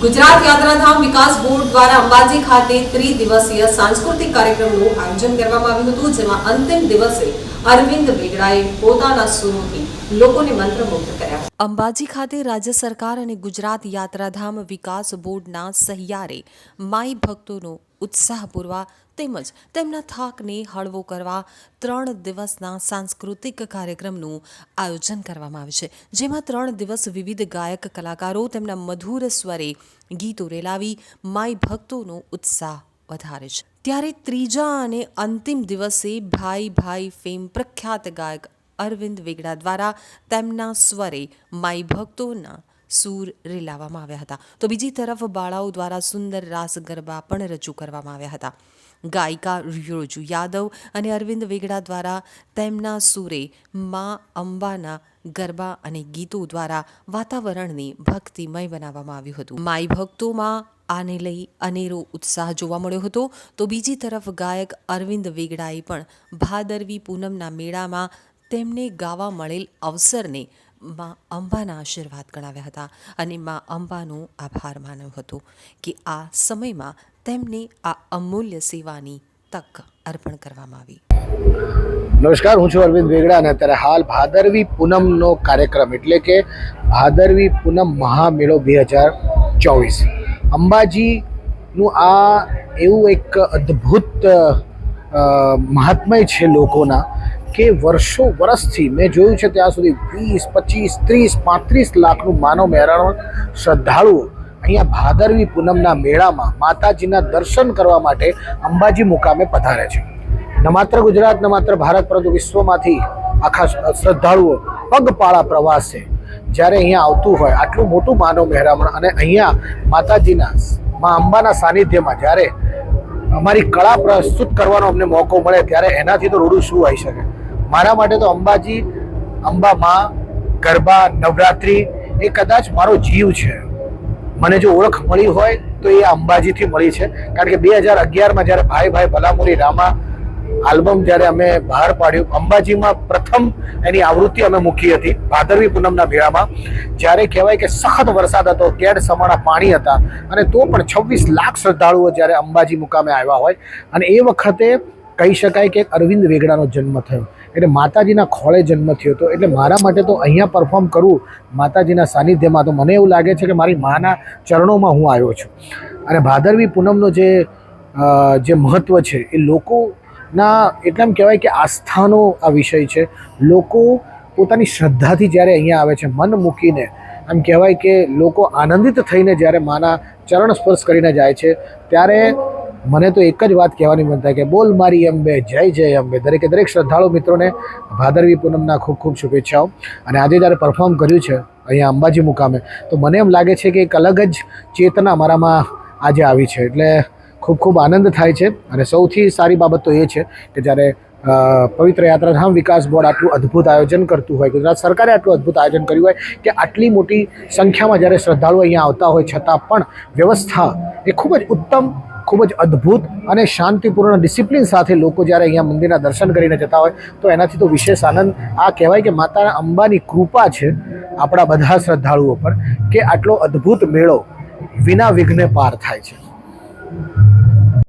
ગુજરાત યાત્રાધામ વિકાસ બોર્ડ દ્વારા અંબાજી ખાતે ત્રિદિવસીય સાંસ્કૃતિક કાર્યક્રમનું આયોજન કરવામાં આવ્યું હતું, જેમાં અંતિમ દિવસે અરવિંદ વેગડાએ પોતાના સુરોથી લોકોને મંત્રમુગ્ધ કર્યા અંબાજી ખાતે રાજ્ય સરકાર અને ગુજરાત યાત્રાધામ વિકાસ બોર્ડના સહિયારે માઈ ભક્તોનો ઉત્સાહ પૂરવા તેમજ તેમના થાકને હળવો કરવા ત્રણ દિવસના સાંસ્કૃતિક કાર્યક્રમનું આયોજન કરવામાં આવ્યું છે. જેમાં ત્રણ દિવસ વિવિધ ગાયક કલાકારો તેમના મધુર સ્વરે ગીતો રેલાવી માઈ ભક્તોનો ઉત્સાહ વધારે છે. ત્યારે ત્રીજા અને અંતિમ દિવસે ભાઈ ભાઈ ફેમ પ્રખ્યાત ગાયક અરવિંદ વેગડા દ્વારા તેમના સ્વરે માઈ ભક્તોના સૂર રેલાવવામાં આવ્યા હતા. તો બીજી તરફ બાળાઓ દ્વારા સુંદર રાસ ગરબા પણ રજૂ કરવામાં આવ્યા હતા. ગાયિકા રોજુ યાદવ અને અરવિંદ વેગડા દ્વારા તેમના સૂરે મા અંબાના ગરબા અને ગીતો દ્વારા વાતાવરણને ભક્તિમય બનાવવામાં આવ્યું હતું. માઈ ભક્તોમાં આને લઈ અનેરો ઉત્સાહ જોવા મળ્યો હતો. તો બીજી તરફ ગાયક અરવિંદ વેગડાએ પણ ભાદરવી પૂનમના મેળામાં તેમને ગાવા મળેલ અવસરને માં અંબાના આશીર્વાદ ગણાવ્યા હતા અને માં અંબાનું આભાર માન્યું હતું કે આ સમયમાં તેમને આ અમૂલ્ય સેવાની તક અર્પણ કરવામાં આવી. નમસ્કાર, હું છું અરવિંદ વેગડા અને અત્યારે હાલ ભાદરવી પૂનમનો કાર્યક્રમ એટલે કે ભાદરવી પૂનમ મહામેળો બે હજાર ચોવીસ. અંબાજીનું આ એવું એક અદ્ભુત મહાત્મય છે લોકોના કે વર્ષો વર્ષથી મેં જોયું છે ત્યાં સુધી વીસ, પચીસ, ત્રીસ, પાંત્રીસ લાખનું માનવ મહેરાણ શ્રદ્ધાળુઓ અહીંયા ભાદરવી પૂનમના મેળામાં માતાજીના દર્શન કરવા માટે અંબાજી મુકામે પધારે છે. ન માત્ર ગુજરાત, ન માત્ર ભારત, પરંતુ વિશ્વમાંથી આખા શ્રદ્ધાળુઓ પગપાળા પ્રવાસ. છે જ્યારે અહીંયા આવતું હોય આટલું મોટું માનવ મહેરામણ અને અહીંયા માતાજીના મા અંબાના સાનિધ્યમાં જ્યારે અમારી કળા પ્રસ્તુત કરવાનો અમને મોકો મળે, ત્યારે એનાથી તો રૂડું શું આવી શકે? મારા માટે તો અંબાજી અંબામાં ગરબા, નવરાત્રિ એ કદાચ મારો જીવ છે. મને જો ઓળખ મળી હોય તો એ અંબાજીથી મળી છે. કારણ કે બે હજાર અગિયારમાં જ્યારે ભાઈ ભાઈ ભલામુરી રામા આલ્બમ જ્યારે અમે બહાર પાડ્યું, અંબાજીમાં પ્રથમ એની આવૃત્તિ અમે મૂકી હતી, ભાદરવી પૂનમના ભેળામાં જ્યારે કહેવાય કે સખત વરસાદ હતો, કેડ સમાણા પાણી હતા અને તો પણ છવ્વીસ લાખ શ્રદ્ધાળુઓ જ્યારે અંબાજી મુકામે આવ્યા હોય. અને એ વખતે કહી શકાય કે અરવિંદ વેગડાનો જન્મ થયો. એટલે માતાજીના ખોળે જન્મ થયો હતો. એટલે મારા માટે તો અહીંયા પરફોર્મ કરવું માતાજીના સાનિધ્યમાં તો મને એવું લાગે છે કે મારી માના ચરણોમાં હું આવ્યો છું. અને ભાદરવી પૂનમનો જે જે મહત્ત્વ છે એ લોકોના એટલે કહેવાય કે આસ્થાનો આ વિષય છે. લોકો પોતાની શ્રદ્ધાથી જ્યારે અહીંયા આવે છે, મન મૂકીને એમ કહેવાય કે લોકો આનંદિત થઈને જ્યારે માના ચરણ સ્પર્શ કરીને જાય છે, ત્યારે મને તો એક જ વાત કહેવાની મન થાય કે બોલ મારી અંબે, જય જય અંબે. દરેકે દરેક શ્રદ્ધાળુ મિત્રોને ભાદરવી પૂનમના ખૂબ ખૂબ શુભેચ્છાઓ. અને આજે જ્યારે પરફોર્મ કર્યું છે, અહીંયા અંબાજી મુકામે, તો મને એમ લાગે છે કે એક અલગ જ ચેતના મારામાં આજે આવી છે. એટલે ખૂબ ખૂબ આનંદ થાય છે. અને સૌથી સારી બાબત તો એ છે કે જ્યારે પવિત્ર યાત્રાધામ વિકાસ બોર્ડ આટલું અદ્ભુત આયોજન કરતું હોય, ગુજરાત સરકારે આટલું અદ્ભુત આયોજન કર્યું હોય કે આટલી મોટી સંખ્યામાં જ્યારે શ્રદ્ધાળુઓ અહીંયા આવતા હોય, છતાં પણ વ્યવસ્થા એ ખૂબ જ ઉત્તમ ખૂબ જ અદ્ભુત અને શાંતિપૂર્ણ ડિસિપ્લિન સાથે લોકો જ્યારે અહીંયા મંદિરના દર્શન કરીને જતા હોય, તો એનાથી તો વિશેષ આનંદ આ કહેવાય કે માતા અંબાની કૃપા છે આપણા બધા શ્રદ્ધાળુઓ પર કે આટલો અદ્ભુત મેળો વિના વિઘ્ને પાર થાય છે.